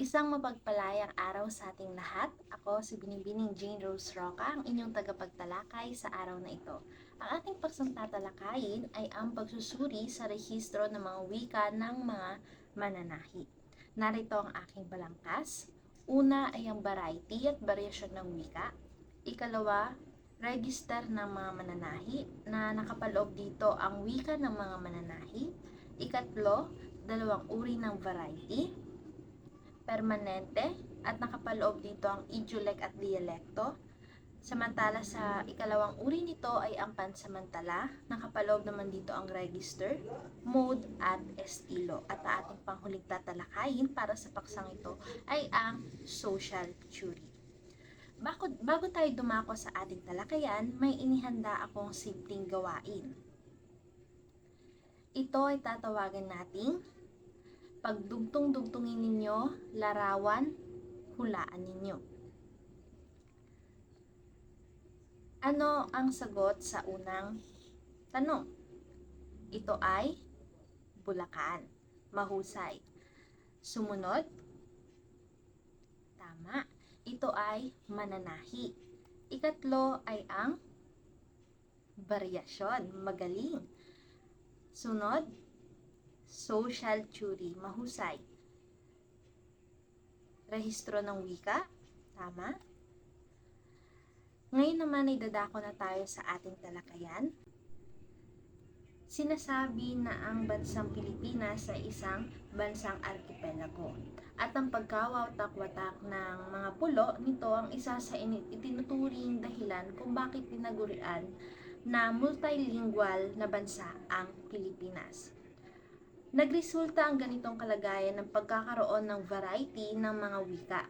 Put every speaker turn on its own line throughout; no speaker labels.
Isang mapagpalayang araw sa ating lahat. Ako si Binibining Jane Rose Roca, ang inyong tagapagtalakay sa araw na ito. Ang ating paksang tatalakayin ay ang pagsusuri sa rehistro ng mga wika ng mga mananahi. Narito ang aking balangkas. Una ay ang variety at variasyon ng wika. Ikalawa, register ng mga mananahi na nakapaloob dito ang wika ng mga mananahi. Ikatlo, dalawang uri ng variety permanente at nakapaloob dito ang idiolek at dialekto. Samantala sa ikalawang uri nito ay ang pansamantala, nakapaloob naman dito ang register, mode at estilo. At ang ating panghuling tatalakayin para sa paksang ito ay ang social theory. Bago, bago tayo dumako sa ating talakayan, may inihanda akong simpleng gawain. Ito ay tatawagan nating pagdugtong-dugtungin ninyo, larawan, hulaan ninyo. Ano ang sagot sa unang tanong? Ito ay Bulacan. Mahusay. Sumunod? Tama. Ito ay mananahi. Ikatlo ay ang variasyon. Magaling. Sunod, social theory, mahusay. Rehistro ng wika, tama. Ngayon naman ay dadako na tayo sa ating talakayan. Sinasabi na ang bansang Pilipinas ay isang bansang arkipelago at ang pagkawatak-watak ng mga pulo nito ang isa sa itinuturing dahilan kung bakit tinagurian na multilingual na bansa ang Pilipinas. Nagresulta ang ganitong kalagayan ng pagkakaroon ng variety ng mga wika.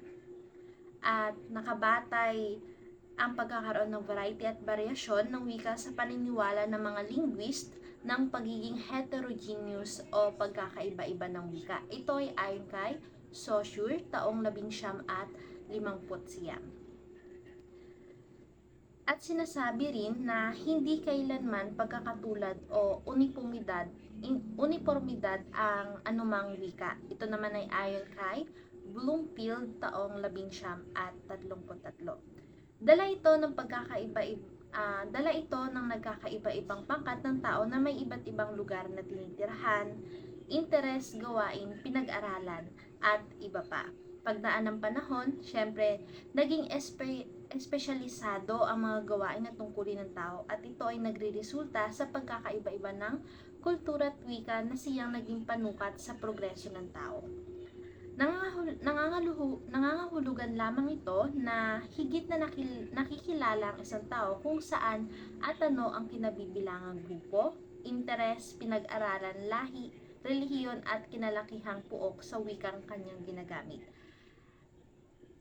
At nakabatay ang pagkakaroon ng variety at variasyon ng wika sa paniniwala ng mga linguist ng pagiging heterogeneous o pagkakaiba-iba ng wika. Ito ay ayon kay Saussure, taong 19 at 50 siyam. At sinasabi rin na hindi kailanman pagkakatulad o uniformidad, uniformidad ang anumang wika. Ito naman ay ayon kay Bloomfield taong 19 at 33. Dala ito ng pagkakaiba ah, dala ito ng nagkakaiba-ibang pangkat ng tao na may iba't ibang lugar na tinitirahan, interes, gawain, pinag-aralan, at iba pa. Pagdaan ng panahon, syempre, naging espe- espesyalisado ang mga gawain at tungkulin ng tao at ito ay nagre-resulta sa pagkakaiba-iba ng kultura at wika na siyang naging panukat sa progreso ng tao. Nangangahulugan lamang ito na higit na nakikilala ang isang tao kung saan at ano ang kinabibilangang grupo, interes, pinag-aralan, lahi, relihiyon at kinalakihang puok sa wikang kanyang ginagamit.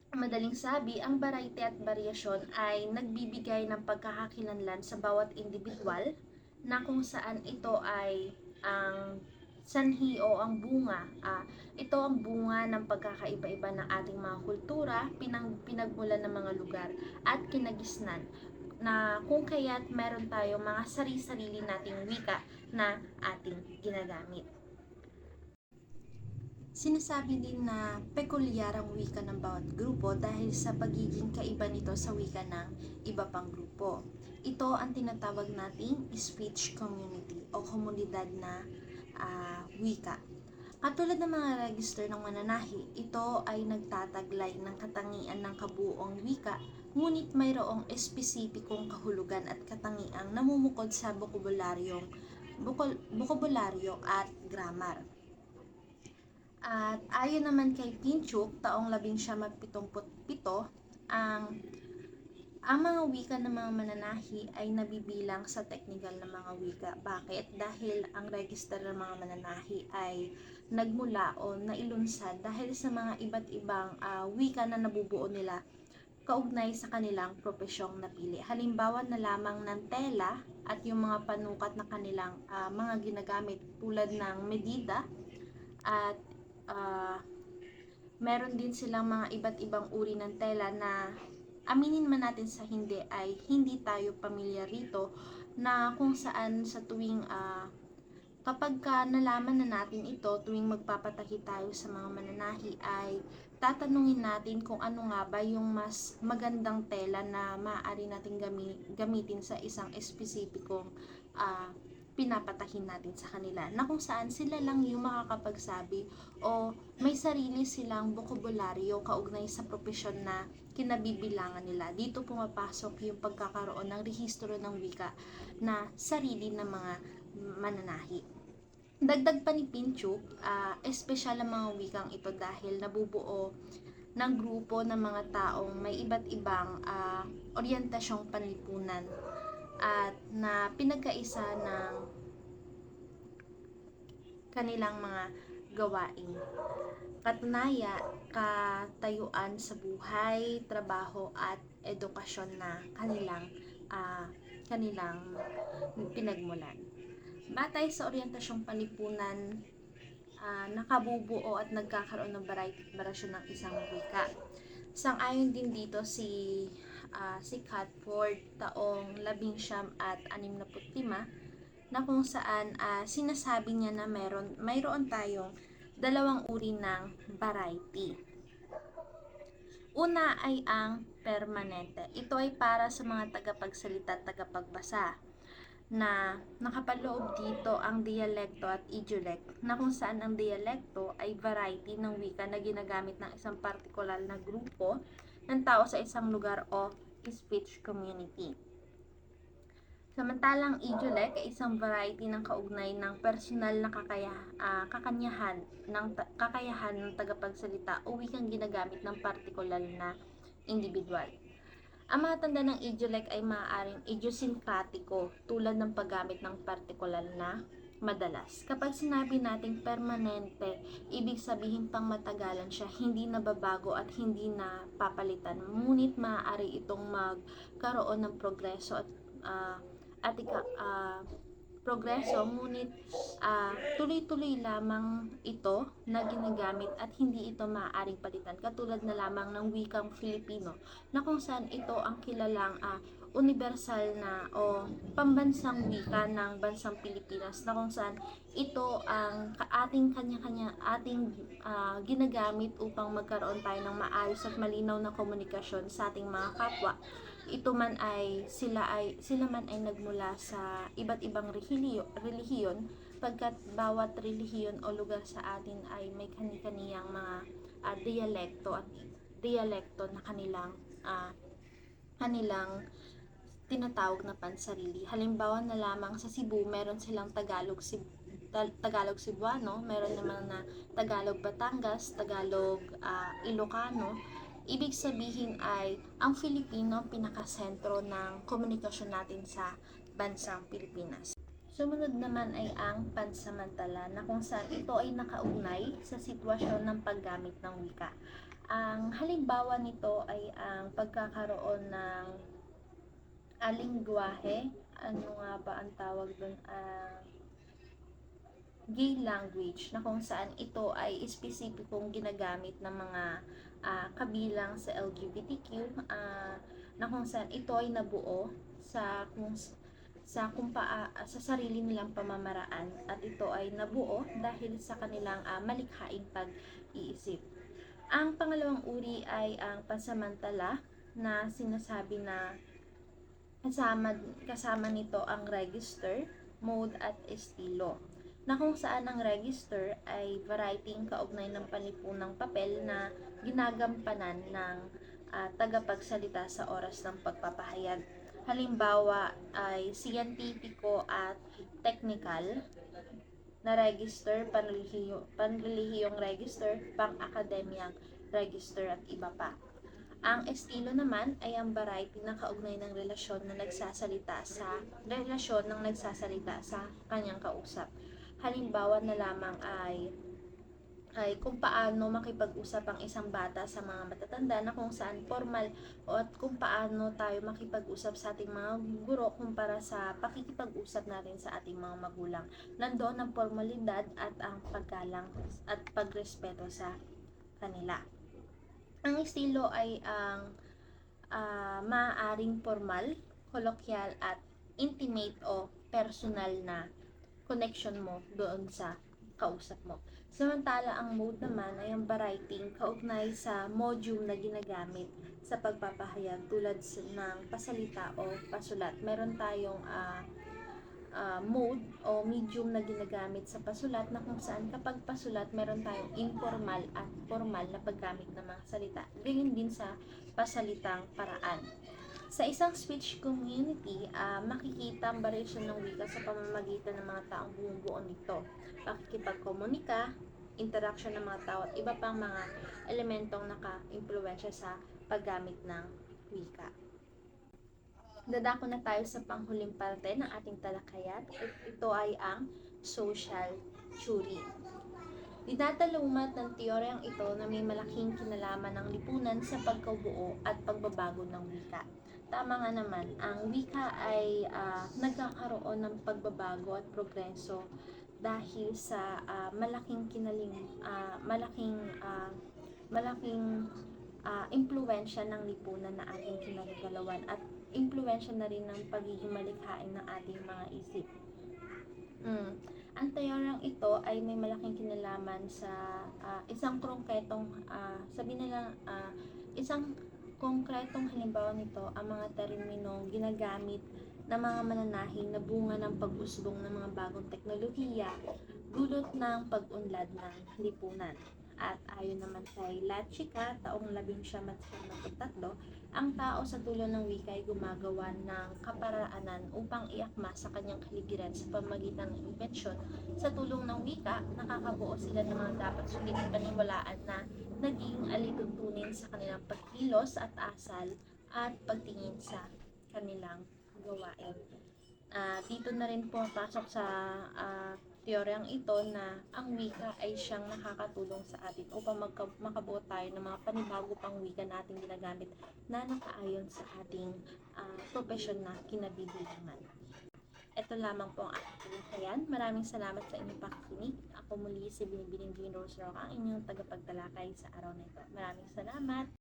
Madaling sabi, ang variety at variasyon ay nagbibigay ng pagkakakilanlan sa bawat individual na kung saan ito ay ang sanhi o ang bunga. Ah, ito ang bunga ng pagkakaiba-iba ng ating mga kultura, pinang, pinagmulan ng mga lugar at kinagisnan na kung kaya't meron tayo mga sari-sarili nating wika na ating ginagamit. Sinasabi din na pekulyar ang wika ng bawat grupo dahil sa pagiging kaiba nito sa wika ng iba pang grupo. Ito ang tinatawag nating speech community o komunidad na ah, wika. Katulad ng mga register ng mananahi, ito ay nagtataglay ng katangian ng kabuong wika, ngunit mayroong espesipikong kahulugan at katangiang namumukod sa bokabularyong bukol, bokabularyo at grammar. At ayon naman kay Pinchuk, taong 1977, ang ang mga wika ng mga mananahi ay nabibilang sa technical na mga wika. Bakit? Dahil ang register ng mga mananahi ay nagmula o nailunsad dahil sa mga iba't ibang ah, wika na nabubuo nila kaugnay sa kanilang propesyong napili. Halimbawa na lamang ng tela at yung mga panukat na kanilang ah, mga ginagamit tulad ng medida at ah, meron din silang mga iba't ibang uri ng tela na aminin man natin sa hindi ay hindi tayo pamilyar rito na kung saan sa tuwing ah, kapag ka nalaman na natin ito tuwing magpapatahi tayo sa mga mananahi ay tatanungin natin kung ano nga ba yung mas magandang tela na maaari natin gami- gamitin sa isang espesipikong ah, pinapatahin natin sa kanila na kung saan sila lang yung makakapagsabi o may sarili silang bokabularyo kaugnay sa profesyon na kinabibilangan nila. Dito pumapasok yung pagkakaroon ng rehistro ng wika na sarili ng mga mananahi. Dagdag pa ni Pinchuk, ah, espesyal ang mga wikang ito dahil nabubuo ng grupo ng mga taong may iba't ibang ah, oryentasyong panlipunan at na pinagkaisa ng kanilang mga gawain. Katunaya, katayuan sa buhay, trabaho at edukasyon na kanilang ah, kanilang pinagmulan. Batay sa orientasyong panlipunan, ah, nakabubuo at nagkakaroon ng variety at ng isang wika. Sang-ayon din dito si ah, si Catford taong 19 at 65 na kung saan ah, sinasabi niya na meron mayroon tayong dalawang uri ng variety. Una ay ang permanente. Ito ay para sa mga tagapagsalita at tagapagbasa na nakapaloob dito ang dialekto at idiolect na kung saan ang dialekto ay variety ng wika na ginagamit ng isang partikular na grupo ng tao sa isang lugar o speech community. Samantalang idiolect ay isang variety ng kaugnay ng personal na kakaya, ah, kakanyahan ng kakayahan ng tagapagsalita o wikang ginagamit ng partikular na individual. Ang mga tanda ng idiolect ay maaaring idiosyncratiko tulad ng paggamit ng partikular na madalas. Kapag sinabi nating permanente, ibig sabihin pang matagalan siya, hindi nababago at hindi na papalitan. Ngunit maaari itong magkaroon ng progreso at ah, at ika, ah, progreso ngunit ah, tuloy-tuloy lamang ito na ginagamit at hindi ito maaaring palitan. Katulad na lamang ng wikang Filipino na kung saan ito ang kilalang ah, universal na o pambansang wika ng bansang Pilipinas na kung saan ito ang ating kanya-kanya ating ah, ginagamit upang magkaroon tayo ng maayos at malinaw na komunikasyon sa ating mga kapwa ito man ay sila ay sila man ay nagmula sa iba't ibang relihiyo, relihiyon pagkat bawat relihiyon o lugar sa atin ay may kani-kaniyang mga ah, dialekto at dialekto na kanilang ah, kanilang tinatawag na pansarili. Halimbawa na lamang sa Cebu, meron silang Tagalog Cebu, Tagalog Cebuano, meron naman na Tagalog Batangas, Tagalog ah, Ilocano, Ibig sabihin ay ang Filipino pinakasentro ng komunikasyon natin sa bansang Pilipinas. Sumunod naman ay ang pansamantala na kung saan ito ay nakaugnay sa sitwasyon ng paggamit ng wika. Ang halimbawa nito ay ang pagkakaroon ng alingwahe, ano nga ba ang tawag doon, ah, gay language na kung saan ito ay espesipikong ginagamit ng mga ah, kabilang sa LGBTQ ah, na kung saan ito ay nabuo sa kung sa kung paa, sa sarili nilang pamamaraan at ito ay nabuo dahil sa kanilang ah, malikhaing pag-iisip. Ang pangalawang uri ay ang pansamantala na sinasabi na kasama, kasama nito ang register, mode at estilo na kung saan ang register ay variety kaugnay ng panlipunang papel na ginagampanan ng ah, tagapagsalita sa oras ng pagpapahayag. Halimbawa ay siyentipiko at technical na register, panrelihiyo, panrelihiyong register, pang-akademyang register at iba pa. Ang estilo naman ay ang variety na kaugnay ng relasyon na nagsasalita sa relasyon ng nagsasalita sa kanyang kausap. Halimbawa na lamang ay ay kung paano makipag-usap ang isang bata sa mga matatanda na kung saan formal o at kung paano tayo makipag-usap sa ating mga guro kumpara sa pakikipag-usap natin sa ating mga magulang. Nandoon ang formalidad at ang paggalang at pagrespeto sa kanila. Ang estilo ay ang ah, maaaring formal, koloksyal at intimate o personal na connection mo doon sa kausap mo. Samantala, ang mode naman ay ang writing kaugnay sa module na ginagamit sa pagpapahayag tulad ng pasalita o pasulat. Meron tayong ah, ah, mode o medium na ginagamit sa pasulat na kung saan kapag pasulat meron tayong informal at formal na paggamit ng mga salita. Ganyan din sa pasalitang paraan. Sa isang speech community, ah, makikita ang variation ng wika sa pamamagitan ng mga taong bumubuo nito. Pakikipagkomunika, interaction ng mga tao at iba pang mga elementong naka-impluensya sa paggamit ng wika. Dadako na tayo sa panghuling parte ng ating talakayan. Ito ay ang social theory. Dinatalumat ng teoryang ito na may malaking kinalaman ng lipunan sa pagkabuo at pagbabago ng wika. Tama nga naman, ang wika ay ah, nagkakaroon ng pagbabago at progreso dahil sa ah, malaking kinaling ah, malaking ah, malaking ah, impluensya ng lipunan na ating kinagagalawan at impluensya na rin ng pagiging malikhain ng ating mga isip. Ay may malaking kinalaman sa ah, isang konkretong ah, sabi nila ah, isang konkretong halimbawa nito ang mga termino ginagamit ng mga mananahing na bunga ng pag-usbong ng mga bagong teknolohiya dulot ng pag-unlad ng lipunan. At ayon naman kay Lachika, taong 1933, ang tao sa tulong ng wika ay gumagawa ng kaparaanan upang iakma sa kanyang kaligiran sa pamagitan ng imbensyon. Sa tulong ng wika, nakakabuo sila ng mga dapat sulitin paniwalaan na naging alituntunin sa kanilang pagkilos at asal at pagtingin sa kanilang gawain. Ah, dito na rin pumapasok sa ah, teoryang ito na ang wika ay siyang nakakatulong sa atin upang magka- makabuo tayo ng mga panibago pang wika na ating ginagamit na nakaayon sa ating ah, profesyon na kinabibilangan. Ito lamang po ang aking talakayan. Maraming salamat sa inyong pakikinig. Ako muli si Binibining Jean Rose Roca, ang inyong tagapagtalakay sa araw na ito. Maraming salamat!